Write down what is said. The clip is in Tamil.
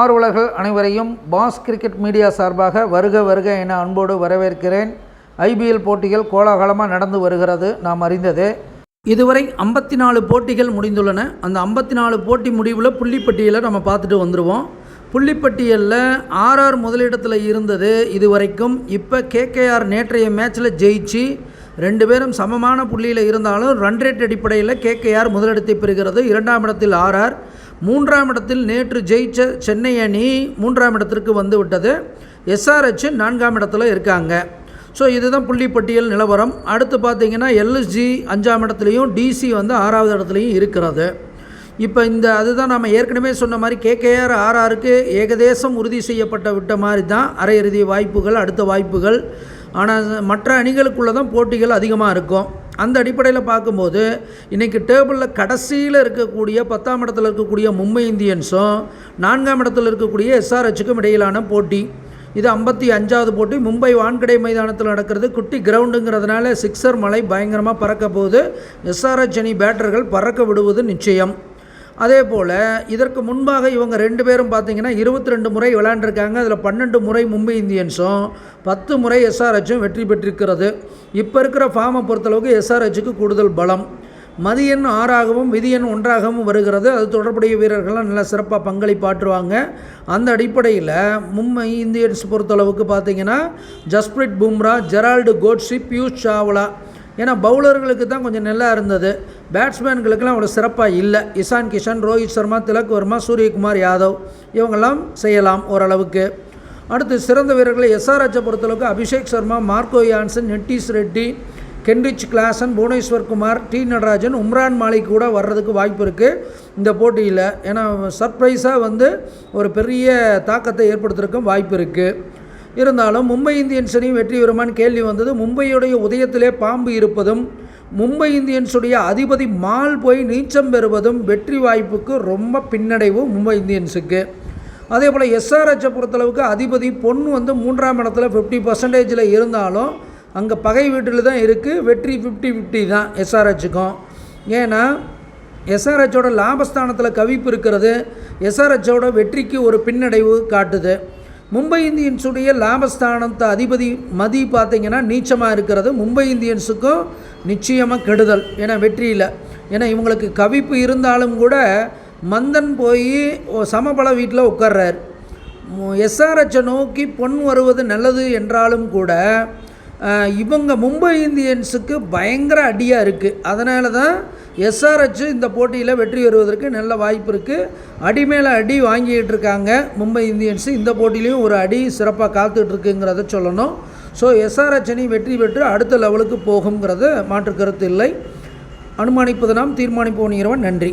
ஆர்வலர்கள் அனைவரையும் பாஸ் கிரிக்கெட் மீடியா சார்பாக வருக வருக என அன்போடு வரவேற்கிறேன். ஐபிஎல் போட்டிகள் கோலாகலமாக நடந்து வருகிறது. நாம் அறிந்ததே. இதுவரை ஐம்பத்தி நாலு போட்டிகள் முடிந்துள்ளன. அந்த ஐம்பத்தி நாலு போட்டி முடிவில் புள்ளிப்பட்டியலை நம்ம பார்த்துட்டு வந்துடுவோம் புள்ளிப்பட்டியலில் ஆர்ஆர் முதலிடத்தில் இருந்தது இதுவரைக்கும். இப்போ கேகேஆர் நேற்றைய மேட்ச்சில் ஜெயிச்சு ரெண்டு பேரும் சமமான புள்ளியில் இருந்தாலும் ரன் ரேட் அடிப்படையில் கேகேஆர் முதலிடத்தை பெறுகிறது. இரண்டாம் இடத்தில் ஆர்ஆர் மூன்றாம் இடத்தில் நேற்று ஜெயிச்ச சென்னை அணி மூன்றாம் இடத்திற்கு வந்து விட்டது. எஸ்ஆர்ஹெச் நான்காம் இடத்துல இருக்காங்க. ஸோ இதுதான் புள்ளிப்பட்டியல் நிலவரம். அடுத்து பார்த்தீங்கன்னா எல்எஸ்ஜி அஞ்சாம் இடத்துலையும் டிசி வந்து ஆறாவது இடத்துலையும் இருக்கிறது. இப்போ இந்த அதுதான் நம்ம ஏற்கனவே சொன்ன மாதிரி கேகேஆர் ஆர்ஆருக்கு ஏகதேசம் உறுதி செய்யப்பட்ட விட்ட மாதிரி தான் அரையிறுதி வாய்ப்புகள் அடுத்த வாய்ப்புகள். ஆனால் மற்ற அணிகளுக்குள்ளே தான் போட்டிகள் அதிகமாக இருக்கும். அந்த அடிப்படையில் பார்க்கும்போது இன்றைக்கி டேபிளில் கடைசியில் இருக்கக்கூடிய பத்தாம் இடத்துல இருக்கக்கூடிய மும்பை இந்தியன்ஸும் நான்காம் இடத்துல இருக்கக்கூடிய எஸ்ஆர்ஹெச்சுக்கும் இடையிலான போட்டி. இது ஐம்பத்தி அஞ்சாவது போட்டி. மும்பை வான்கடை மைதானத்தில் நடக்கிறது குட்டி கிரவுண்டுங்கிறதுனால சிக்ஸர் மலை பயங்கரமாக பறக்க போகுது. எஸ்ஆர்ஹெச் அணி பேட்டர்கள் பறக்க விடுவது நிச்சயம். அதே போல் இதற்கு முன்பாக இவங்க ரெண்டு பேரும் பார்த்தீங்கன்னா இருபத்தி ரெண்டு முறை விளையாண்டுருக்காங்க. அதில் பன்னெண்டு முறை மும்பை இந்தியன்ஸும் பத்து முறை எஸ்ஆர்ஹெச்சும் வெற்றி பெற்றிருக்கிறது. இப்போ இருக்கிற ஃபார்மை பொறுத்தளவுக்கு எஸ்ஆர்ஹெச்சுக்கு கூடுதல் பலம். மதியன் ஆறாகவும் விதியன் ஒன்றாகவும் வருகிறது. அது தொடர்புடைய வீரர்கள்லாம் நல்லா சிறப்பாக பங்களிப்பாற்றுவாங்க அந்த அடிப்படையில் மும்பை இந்தியன்ஸ் பொறுத்தளவுக்கு பார்த்திங்கன்னா ஜஸ்பிரிட் பும்ரா ஜெரால்டு கோட்ஸி பியூஷ் சாவ்லா ஏன்னா பவுலர்களுக்கு தான் கொஞ்சம் நல்லா இருந்தது. பேட்ஸ்மேன்களுக்கெல்லாம் அவ்வளோ சிறப்பாக இல்லை. இசான் கிஷன் ரோஹித் சர்மா திலக் வர்மா சூரியகுமார் யாதவ் இவங்கெல்லாம் செய்யலாம் ஓரளவுக்கு. அடுத்து சிறந்த வீரர்களை எஸ்ஆர்ஹெச்சை பொறுத்தளவுக்கு Abhishek Sharma Marco Jansen Nitish Reddy Heinrich Klaasen Bhuvneshwar Kumar T Natarajan Umran Malik கூட வர்றதுக்கு வாய்ப்பு இருக்குது இந்த போட்டியில். ஏன்னா சர்ப்ரைஸாக வந்து ஒரு பெரிய தாக்கத்தை ஏற்படுத்துறதுக்கும் வாய்ப்பு இருக்குது இருந்தாலும் மும்பை இந்தியன்ஸையும் வெற்றி பெறுமான்னு கேள்வி வந்தது. மும்பையுடைய உதயத்திலே பாம்பு இருப்பதும் மும்பை இந்தியன்ஸுடைய அதிபதி மால் போய் நீச்சம் பெறுவதும் வெற்றி வாய்ப்புக்கு ரொம்ப பின்னடைவு மும்பை இந்தியன்ஸுக்கு. அதே போல் எஸ்ஆர்ஹெச்சை பொறுத்தளவுக்கு அதிபதி பொண்ணு வந்து மூன்றாம் இடத்துல ஃபிஃப்டி பர்சன்டேஜில் இருந்தாலும் அங்கே பகை வீட்டில் தான் இருக்குது வெற்றி ஃபிஃப்டி ஃபிஃப்டி தான் எஸ்ஆர்ஹெச்சுக்கும். ஏன்னா எஸ்ஆர்ஹெச்சோட லாபஸ்தானத்தில் கவிப்பு இருக்கிறது. எஸ்ஆர்ஹெச்சோட வெற்றிக்கு ஒரு பின்னடைவு காட்டுது. மும்பை இந்தியன்ஸுடைய லாபஸ்தானத்தை அதிபதி மதி பார்த்திங்கன்னா நீச்சமாக இருக்கிறது. மும்பை இந்தியன்ஸுக்கும் நிச்சயமாக கெடுதல். ஏன்னா வெற்றியில். ஏன்னா இவங்களுக்கு கவிப்பு இருந்தாலும் கூட மந்தன் போய் சமபல வீட்டில் உட்கார்றார். எஸ்ஆர்ஹெச்சை நோக்கி பொன் வருவது நல்லது என்றாலும் கூட இவங்க மும்பை இந்தியன்ஸுக்கு பயங்கர அடியாக இருக்குது அதனால தான் எஸ்ஆர்ஹெச் இந்த போட்டியில் வெற்றி பெறுவதற்கு நல்ல வாய்ப்பு இருக்குது அடி மேலே அடி வாங்கிக்கிட்டு இருக்காங்க மும்பை இந்தியன்ஸு. இந்த போட்டிலையும் ஒரு அடி சிறப்பாக காத்துட்ருக்குங்கிறத சொல்லணும். ஸோ எஸ்ஆர்ஹெச் அணி வெற்றி பெற்று அடுத்த லெவலுக்கு போகுங்கிறது மாற்று கருத்து இல்லை. அனுமானிப்பது நாம் தீர்மானிப்போனிகிறவன் நன்றி.